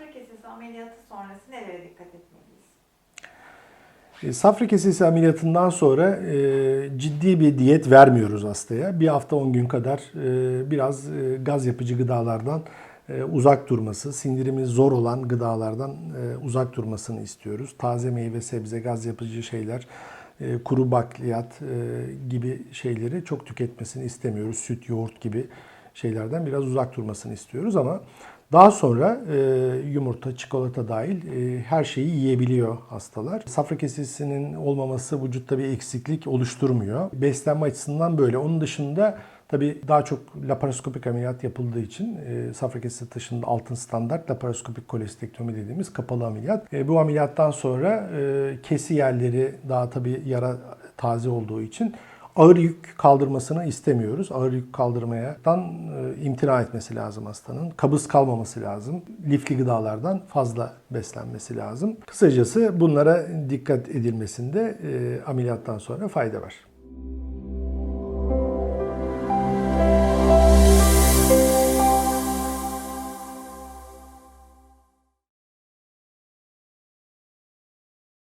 Safra kesesi ameliyatı sonrası nelere dikkat etmeliyiz? E, Safra kesesi ameliyatından sonra e, ciddi bir diyet vermiyoruz hastaya. Bir hafta 10 gün kadar e, biraz gaz yapıcı gıdalardan uzak durması, sindirimi zor olan gıdalardan uzak durmasını istiyoruz. Taze meyve, sebze, gaz yapıcı şeyler, kuru bakliyat gibi şeyleri çok tüketmesini istemiyoruz. Süt, yoğurt gibi şeylerden biraz uzak durmasını istiyoruz ama daha sonra e, yumurta, çikolata dahil e, her şeyi yiyebiliyor hastalar. Safra kesesinin olmaması vücutta bir eksiklik oluşturmuyor. Beslenme açısından böyle. Onun dışında tabii daha çok laparoskopik ameliyat yapıldığı için e, safra kesesi taşında altın standart laparoskopik kolestektomi dediğimiz kapalı ameliyat. E, bu ameliyattan sonra e, kesi yerleri daha tabii yara taze olduğu için ağır yük kaldırmasını istemiyoruz. Ağır yük kaldırmayadan e, imtina etmesi lazım hastanın. Kabız kalmaması lazım. Lifli gıdalardan fazla beslenmesi lazım. Kısacası bunlara dikkat edilmesinde e, ameliyattan sonra fayda var.